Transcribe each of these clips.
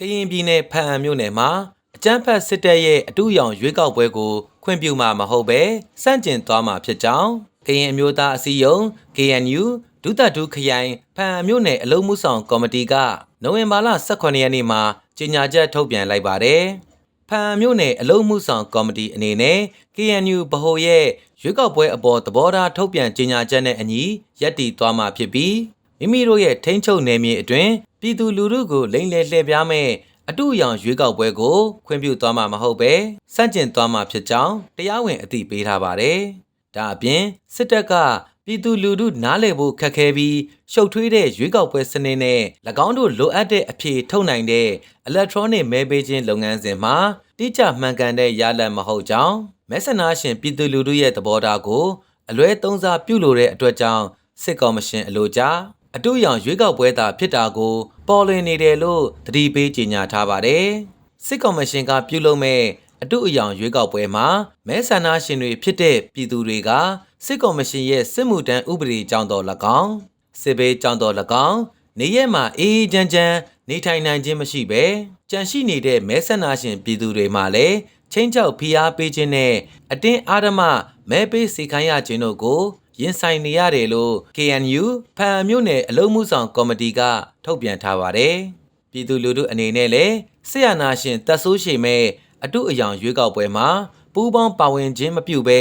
ကရင်ပြည်နယ်ဖန်အံမြို့နယ်မှာအကြမ်းဖက်စစ်တပ်ရဲ့အတူရောင်ရွေးကောက်ပွဲကိုခွင့်ပြုမှာမဟုတ်ပဲစန့်ကျင်သွားမှာဖြစ်ကြောင်းကရင်အမျိုးသားအစည်းအရုံး KNU ဒုတပ်ဒုခရိုင်ဖန်အံမြို့နယ်အလုံးမှုဆောင်ကော်မတီကနိုဝင်ဘာလ18ရက်နေ့မှာကြေညာချက်ထုတ်ပြန်လိုက်ပါတယ်။ဖန်အံမြို့နယ်အလုံးမှုဆောင်ကော်မတီအနေနဲ့ KNU ဗဟိုရဲ့ရွေးကောက်ပွဲအပေါ်သဘောထားထုတ်ပြန်ကြေညာချက်နဲ့အညီရပ်တည်သွားမှာဖြစ်ပြီးမိမိတို့ရဲ့ထိန်းချုပ်နယ်မြေအတွင်း ပြည်သူလူထုကိုလိမ်လည်လှည့်ပြားမဲ့အတူအယောင်ရွေးကောက်ပွဲကိုခွင့်ပြုသွားမှာမဟုတ်ပဲစန့်ကျင်သွားမှာဖြစ်ကြောင်းတရားဝင်အသိပေးထားပါတယ်။ဒါအပြင်စစ်တပ်ကပြည်သူလူထုနားလည်ဖို့ခက်ခဲပြီးရှုပ်ထွေးတဲ့ရွေးကောက်ပွဲစနစ်နဲ့၎င်းတို့လိုအပ်တဲ့အဖြေထုတ်နိုင်တဲ့ electronic မဲပေးခြင်းလုပ်ငန်းစဉ်မှာတိကျမှန်ကန်တဲ့ရလဒ်မဟုတ်ကြောင်းမဲဆန္ဒရှင်ပြည်သူလူထုရဲ့သဘောထားကိုအလွဲသုံးစားပြုလိုတဲ့အတွက်ကြောင့်စစ်ကော်မရှင်အလို့ကြားအတူရောင်ရွေးကောက်ပွဲသာဖြစ်တာကို ပေါ်လွင်နေတယ်လို့သတိပေးကြေညာထားပါတယ်စစ်ကော်မရှင်ကပြုလုပ်မဲ့အတူအယောင်ရွေးကောက်ပွဲမှာမဲဆန္ဒရှင်တွေဖြစ်တဲ့ပြည်သူတွေကစစ်ကော်မရှင်ရဲ့စစ်မှုထမ်းဥပဒေကြောင့်တော်၎င်းစစ်ဘေးကြောင့်တော်၎င်းနေရက်မှာအေးအေးချမ်းချမ်းနေထိုင်နိုင်ခြင်းမရှိပဲကြန့်ရှိနေတဲ့မဲဆန္ဒရှင်ပြည်သူတွေမှာလည်းချင်းချောက်ဖိအားပေးခြင်းနဲ့အတင်းအာဓမမဲပေးစေခိုင်းရခြင်းတို့ကို ရင်ဆိုင်နေရတယ်လို့ KNU ဖန်အမျိုးနယ်အလုံးမှုဆောင်ကော်မတီကထုတ်ပြန်ထားပါတယ်။ပြည်သူလူထုအနေနဲ့လည်းဆရာနာရှင်တပ်ဆိုးရှိမဲ့အတုအယောင်ရွေးကောက်ပွဲမှာပူးပေါင်းပါဝင်ခြင်းမပြုဘဲ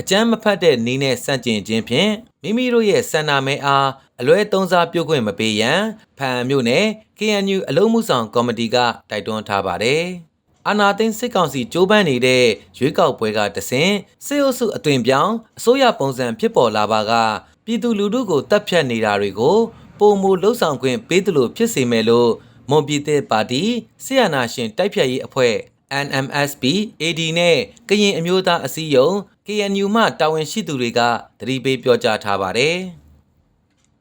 အကြမ်းမဖက်တဲ့နည်းနဲ့စန့်ကျင်ခြင်းဖြင့်မိမိတို့ရဲ့ဆန္ဒမဲအားအလွဲသုံးစားပြုတ်ခွင့်မပေးရန်ဖန်အမျိုးနယ် KNU အလုံးမှုဆောင်ကော်မတီကတိုက်တွန်းထားပါတယ်။ အာနာသိန်းစစ်ကောင်စီကြိုးပမ်းနေတဲ့ရွေးကောက်ပွဲကတဆင့်စစ်အုပ်စုအသွင်ပြောင်းအစိုးရပုံစံဖြစ်ပေါ်လာပါကပြည်သူလူထုကိုတပ်ဖြတ်နေတာတွေကိုပုံမူလှုပ်ဆောင်ခွင့်ပေးသလိုဖြစ်စေမယ်လို့မွန်ပြည်သက်ပါတီဆီယနာရှင်တိုက်ဖြတ်ရေးအဖွဲ့ NMSP AD နဲ့ကရင်အမျိုးသားအစည်းအရုံး KNU မှတာဝန်ရှိသူတွေကသတိပေးပြောကြားထားပါတယ်။